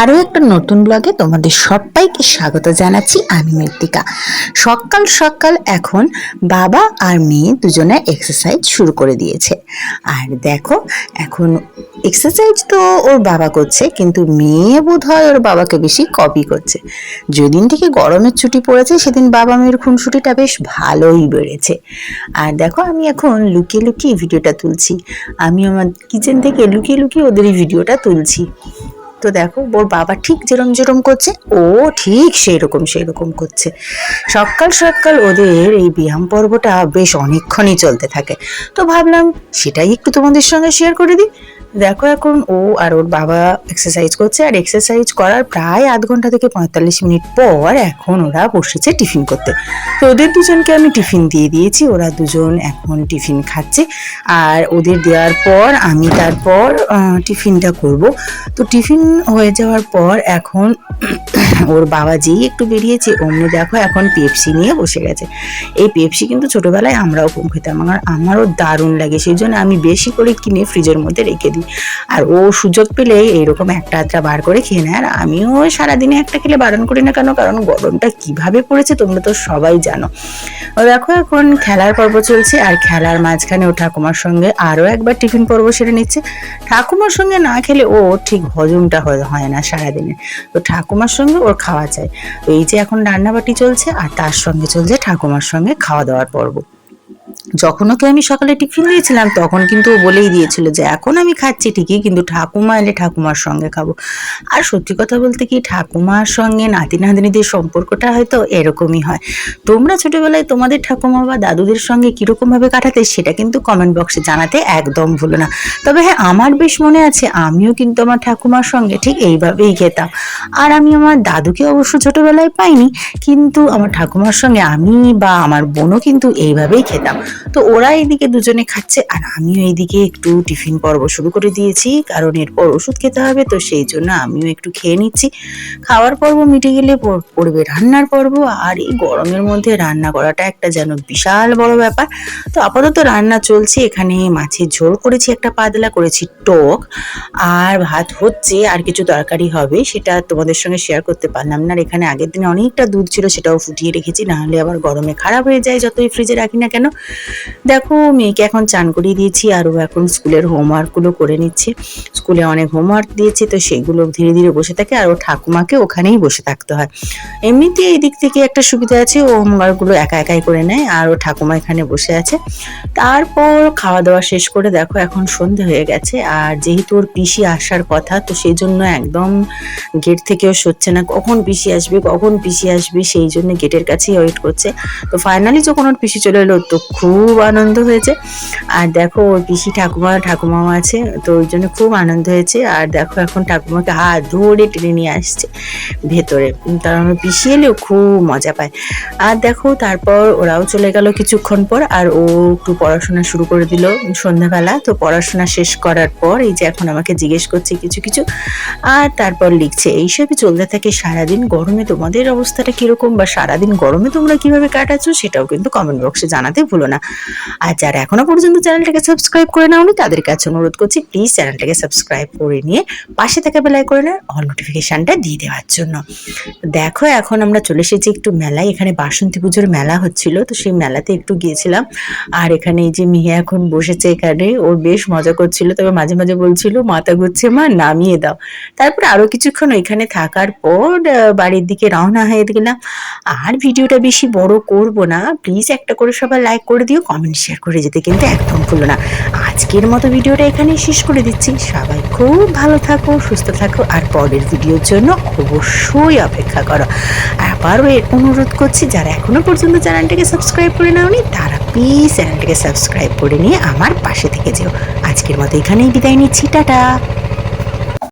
আরও একটা নতুন ব্লগে তোমাদের সবাইকে স্বাগত জানাচ্ছি, আমি মৃত্তিকা। সকাল সকাল এখন বাবা আর মেয়ে দুজনে এক্সারসাইজ শুরু করে দিয়েছে। আর দেখো, এখন এক্সারসাইজ তো ওর বাবা করছে, কিন্তু মেয়ে বোধ হয় ওর বাবাকে বেশি কপি করছে। যেদিন থেকে গরমের ছুটি পড়েছে, সেদিন বাবা মেয়ের খুনসুটিটা বেশ ভালোই বেড়েছে। আর দেখো, আমি এখন লুকিয়ে লুকিয়ে ভিডিওটা তুলছি। আমি আমার কিচেন থেকে লুকিয়ে লুকিয়ে ওদের এই ভিডিওটা তুলছি। তো দেখো, ওর বাবা ঠিক যেরম যেরম করছে, ও ঠিক সেই রকম সেই রকম করছে। সকাল সকাল ওদের এই ব্যায়াম পর্বটা বেশ অনেকক্ষণই চলতে থাকে। তো ভাবলাম সেটাই একটু তোমাদের সঙ্গে শেয়ার করে দিই। দেখো এখন ও আর ওর বাবা এক্সারসাইজ করছে, আর এক্সারসাইজ করার প্রায় আধ ঘণ্টা থেকে পঁয়তাল্লিশ মিনিট পর এখন ওরা বসেছে টিফিন করতে। তো ওদের দুজনকে আমি টিফিন দিয়ে দিয়েছি, ওরা দুজন এখন টিফিন খাচ্ছে। আর ওদের দেওয়ার পর আমি তারপর টিফিনটা করব। তো টিফিন হয়ে যাওয়ার পর এখন ওর বাবা যেই একটু বেরিয়েছে, অমনি দেখো এখন পেপসি নিয়ে বসে গেছে। এই পেপসি কিন্তু ছোটবেলায় আমরাও কম খেতাম, আমার, আমারও দারুণ লাগে। সেই জন্য আমি বেশি করে কিনে ফ্রিজের মধ্যে রেখে দিই। আর ও সুযোগ পেলে এইরকম একটা আধটা বার করে খেয়ে নেয়। আর আমিও সারাদিনে একটা খেলে বারণ করি না কেন? কারণ গরমটা কীভাবে পড়েছে তোমরা তো সবাই জানো। দেখো, এখন খেলার পর্ব চলছে আর খেলার মাঝখানে ও ঠাকুমার সঙ্গে আরও একবার টিফিন পর্ব সেরে নিচ্ছে। ঠাকুমার সঙ্গে না খেলে ও ঠিক হজমটা হয় না সারাদিনে। তো ঠাকুমার সঙ্গে ওর খাওয়া চাই। এই যে এখন রান্নাবাটি চলছে আর তার সঙ্গে চলছে ঠাকুমার সঙ্গে খাওয়া দাওয়ার পর্ব। যখন ওকে আমি সকালে টিফিন দিয়েছিলাম, তখন কিন্তু ও বলেই দিয়েছিল যে, এখন আমি খাচ্ছি ঠিকই, কিন্তু ঠাকুমা এলে ঠাকুমার সঙ্গে খাব। আর সত্যি কথা বলতে কি, ঠাকুমার সঙ্গে নাতি নাতনিদের সম্পর্কটা হয়তো এরকমই হয়। তোমরা ছোটবেলায় তোমাদের ঠাকুমা বা দাদুদের সঙ্গে কীরকমভাবে কাটাতে, সেটা কিন্তু কমেন্ট বক্সে জানাতে একদম ভুলো না। তবে হ্যাঁ আমার বেশ মনে আছে, আমিও কিন্তু আমার ঠাকুমার সঙ্গে ঠিক এইভাবেই খেতাম। আর আমি আমার দাদুকে অবশ্য ছোটবেলায় পাইনি, কিন্তু আমার ঠাকুমার সঙ্গে আমি বা আমার বোনও কিন্তু এইভাবেই খেতাম। তো ওরা এদিকে দুজনে খাচ্ছে, আর আমিও এইদিকে একটু টিফিন পর্ব শুরু করে দিয়েছি, কারণ এরপর ওষুধ খেতে হবে, তো সেই জন্য আমিও একটু খেয়ে নিচ্ছি। খাওয়ার পর্ব মিটে গেলে পড়বে রান্নার পর্ব, আর এই গরমের মধ্যে রান্না করাটা একটা যেন বিশাল বড় ব্যাপার। তো আপাতত রান্না চলছে, এখানে মাছের ঝোল করেছি, একটা পাতলা করেছি টক, আর ভাত হচ্ছে, আর কিছু তরকারি হবে, সেটা তোমাদের সঙ্গে শেয়ার করতে পারলাম না, আর এখানে আগের দিনে অনেকটা দুধ ছিল, সেটাও ফুটিয়ে রেখেছি, নাহলে আবার গরমে খারাপ হয়ে যায়, যতই ফ্রিজে রাখি না কেন। দেখো, মেয়েকে এখন চান করিয়ে দিয়েছি আর ও এখন স্কুলের হোমওয়ার্কগুলো করে নিচ্ছে। স্কুলে অনেক হোমওয়ার্ক দিয়েছে, তো সেগুলো ধীরে ধীরে বসে থাকে আর ও ঠাকুমাকে ওখানেই বসে থাকতে হয়। এমনিতে এই দিক থেকে একটা সুবিধা আছে, ও হোমওয়ার্কগুলো একা একাই করে নেয় আর ও ঠাকুমা এখানে বসে আছে। তারপর খাওয়া দাওয়া শেষ করে দেখো, এখন সন্ধে হয়ে গেছে আর যেহেতু ওর পিসি আসার কথা, তো সেই জন্য একদম গেট থেকেও সরছে না। কখন পিসি আসবে, কখন পিসি আসবে, সেই জন্য গেটের কাছেই ওয়েট করছে। তো ফাইনালি যখন ওর পিসি চলে এলো, তো খুব আনন্দ হয়েছে। আর দেখো, ওর পিসি ঠাকুমা, ঠাকুমাও আছে, তো ওই জন্য খুব আনন্দ হয়েছে। আর দেখো, এখন ঠাকুমাকে হাত ধরে টেনে নিয়ে আসছে ভেতরে। কারণ ওর পিসি এলেও খুব মজা পায়। আর দেখো, তারপর ওরাও চলে গেল কিছুক্ষণ পর, আর ও একটু পড়াশোনা শুরু করে দিল সন্ধ্যাবেলা। তো পড়াশোনা শেষ করার পর, এই যে এখন আমাকে জিজ্ঞেস করছে কিছু কিছু, আর তারপর লিখছে, এইসবই চলতে থাকে সারাদিন, গরমে তোমাদের অবস্থাটা কীরকম বা সারাদিন গরমে তোমরা কীভাবে কাটাচ্ছ, সেটাও কিন্তু কমেন্ট বক্সে জানাতে ভুলো না। আর যারা এখনও পর্যন্ত চ্যানেলটাকে সাবস্ক্রাইব করে নাওনি, তাদের কাছে অনুরোধ করছি প্লিজ চ্যানেলটাকে সাবস্ক্রাইব করে নিয়ে পাশে থাকা বেলায় করে অল নোটিফিকেশনটা দিয়ে দেওয়ার জন্য। দেখো, এখন আমরা চলে এসেছি একটু মেলায়। এখানে বাসন্তী পুজোর মেলা হচ্ছিল, তো সেই মেলাতে একটু গিয়েছিলাম। আর এখানে এই যে মিয়া এখন বসেছে এখানে, ওর বেশ মজা করছিল, তবে মাঝে মাঝে বলছিল, মাথা ঘুরছে মা, নামিয়ে দাও। তারপর আরও কিছুক্ষণ ওইখানে থাকার পর বাড়ির দিকে রওনা হয়ে গেলাম। আর ভিডিওটা বেশি বড় করব না প্লিজ একটা করে সবাই লাইক করে দিও। কমেন্ট শেয়ার করে যেতে কিন্তু একদম ভুলো না। আজকের মতো ভিডিওটা এখানেই শেষ করে দিচ্ছি। সবাই খুব ভালো থাকো, সুস্থ থাকো, আর পরের ভিডিওর জন্য অবশ্যই অপেক্ষা করো। আবারও এর অনুরোধ করছি, যারা এখনও পর্যন্ত চ্যানেলটাকে সাবস্ক্রাইব করে নাওনি, তারা প্লিজ চ্যানেলটাকে সাবস্ক্রাইব করে নিয়ে আমার পাশে থেকে যেও। আজকের মতো এখানেই বিদায় নিচ্ছি, টাটা!